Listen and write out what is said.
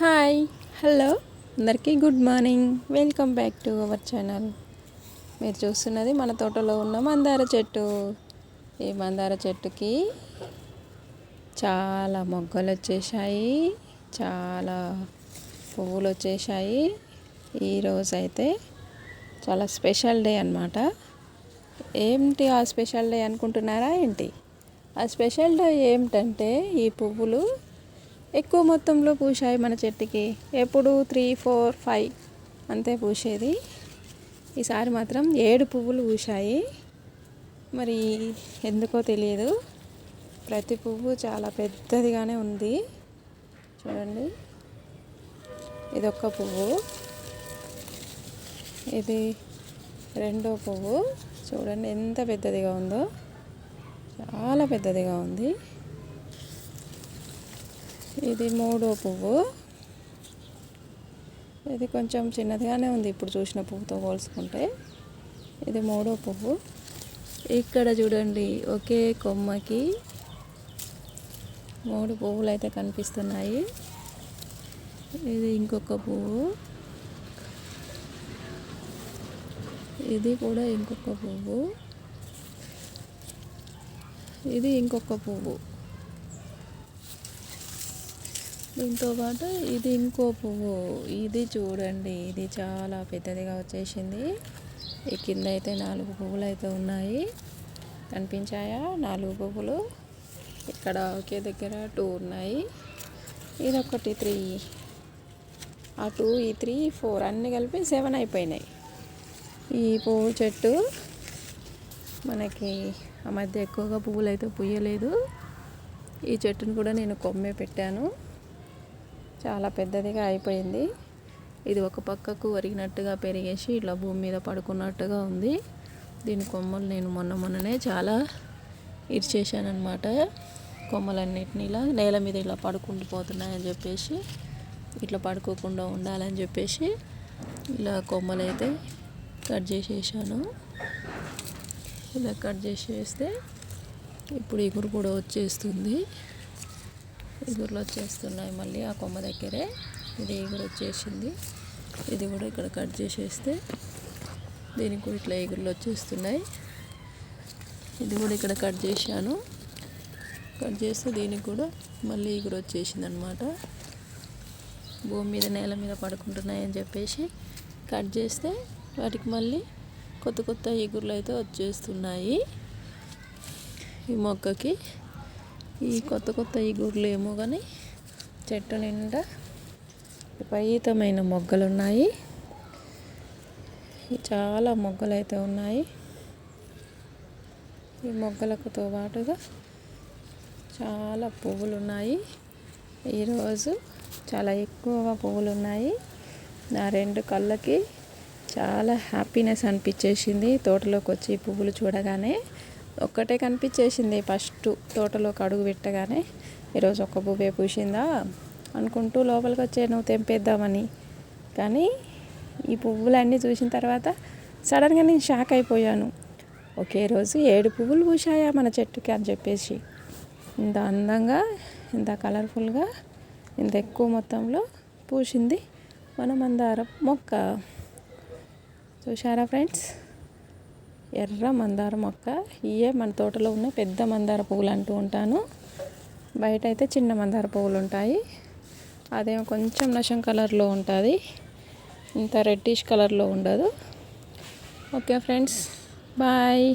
Hi hello. అందరికీ good morning. Welcome back to our channel. మీరు చూస్తున్నది మన తోటలో ఉన్న మందార చెట్టు. ఈ మందార చెట్టుకి చాలా మొగ్గలు వచ్చేసాయి చాలా పువ్వులు వచ్చేసాయి ఈరోజు అయితే చాలా స్పెషల్ డే అనమాట ఏంటి ఆ స్పెషల్ డే అనుకుంటున్నారా ఏంటి? ఆ స్పెషల్ డే ఏమిటంటే ఈ పువ్వులు ఎక్కువ మొత్తంలో పూసాయి మన చెట్టుకి. ఎప్పుడు త్రీ ఫోర్ ఫైవ్ అంతే పూసేది. ఈసారి మాత్రం ఏడు పువ్వులు పూసాయి మరి ఎందుకో తెలియదు. ప్రతి పువ్వు చాలా పెద్దదిగానే ఉంది. చూడండి. ఇది పువ్వు. ఇది రెండో పువ్వు. చూడండి ఎంత పెద్దదిగా ఉందో. చాలా పెద్దదిగా ఉంది. ఇది మూడో పువ్వు. ఇది కొంచెం చిన్నదిగానే ఉంది ఇప్పుడు చూసిన పువ్వుతో పోల్చుకుంటే. ఇది మూడో పువ్వు. ఇక్కడ చూడండి ఒకే కొమ్మకి మూడు పువ్వులు అయితే కనిపిస్తున్నాయి. ఇది ఇంకొక పువ్వు. ఇది కూడా ఇంకొక పువ్వు. ఇది ఇంకొక పువ్వు. దీంతో పాటు ఇది ఇంకో పువ్వు. ఇది చూడండి ఇది చాలా పెద్దదిగా వచ్చేసింది. ఈ కింద అయితే నాలుగు పువ్వులు అయితే ఉన్నాయి. కనిపించాయా? నాలుగు పువ్వులు. ఇక్కడ ఒకే దగ్గర టూ ఉన్నాయి. ఇది ఒకటి త్రీ. ఆ టూ ఈ త్రీ ఫోర్ అన్నీ కలిపి సెవెన్ అయిపోయినాయి. ఈ పువ్వు చెట్టు మనకి ఆ మధ్య ఎక్కువగా పువ్వులు అయితే పుయ్యలేదు ఈ చెట్టును కూడా నేను కొమ్మే పెట్టాను. చాలా పెద్దదిగా అయిపోయింది. ఇది ఒక పక్కకు ఒరిగినట్టుగా పెరిగేసి ఇట్లా భూమి మీద పడుకున్నట్టుగా ఉంది. దీని కొమ్మలు నేను మొన్న మొన్ననే చాలా ఇరిచేసానమాట కొమ్మలన్నిటిని ఇలా నేల మీద ఇలా పడుకుండిపోతున్నాయని చెప్పేసి ఇట్లా పడుకోకుండా ఉండాలని చెప్పేసి ఇలా కొమ్మలు అయితే కట్ చేసేసాను. ఇలా కట్ చేసేస్తే ఇప్పుడు ఎగురు కూడా వచ్చేస్తుంది. ఎగురులు వచ్చేస్తున్నాయి మళ్ళీ ఆ కొమ్మ దగ్గరే. ఇది ఎగురు వచ్చేసింది. ఇది కూడా ఇక్కడ కట్ చేసేస్తే దీనికి కూడా ఇట్లా ఎగురులు వచ్చేస్తున్నాయి. ఇది కూడా ఇక్కడ కట్ చేశాను. కట్ చేస్తే దీనికి కూడా మళ్ళీ ఎగురు వచ్చేసింది అనమాట భూమి మీద నేల మీద పడుకుంటున్నాయి అని చెప్పేసి కట్ చేస్తే వాటికి మళ్ళీ కొత్త కొత్త ఎగురులు అయితే వచ్చేస్తున్నాయి. ఈ మొక్కకి ఈ కొత్త కొత్త ఈ గుడ్లు ఏమో కానీ చెట్టు నిండా విపరీతమైన మొగ్గలు ఉన్నాయి చాలా మొగ్గలు అయితే ఉన్నాయి. ఈ మొగ్గలకుతో పాటుగా చాలా పువ్వులు ఉన్నాయి ఈరోజు చాలా ఎక్కువగా పువ్వులు ఉన్నాయి నా రెండు కళ్ళకి చాలా హ్యాపీనెస్ అనిపించేసింది తోటలోకి వచ్చి పువ్వులు చూడగానే. ఒక్కటే కనిపించేసింది ఫస్ట్ తోటలోకి అడుగు పెట్టగానే ఈరోజు ఒక్క పువ్వే పూసిందా? అనుకుంటూ లోపలికి వచ్చే నువ్వు తెంపేద్దామని. కానీ ఈ పువ్వులన్నీ చూసిన తర్వాత సడన్గా నేను షాక్ అయిపోయాను. ఒకే రోజు ఏడు పువ్వులు పూసాయా మన చెట్టుకి? అని చెప్పేసి. ఇంత అందంగా ఇంత కలర్ఫుల్గా ఇంత ఎక్కువ మొత్తంలో పూసింది మన మందారం మొక్క. చూసారా ఫ్రెండ్స్? ఎర్ర మందార మొక్క. ఇవే మన తోటలో ఉన్న పెద్ద మందార పువ్వులు అంటూ ఉంటాను. బయట అయితే చిన్న మందార పువ్వులు ఉంటాయి. అదేమో కొంచెం నషం కలర్లో ఉంటుంది. ఇంత రెడ్డిష్ కలర్లో ఉండదు. Okay friends bye.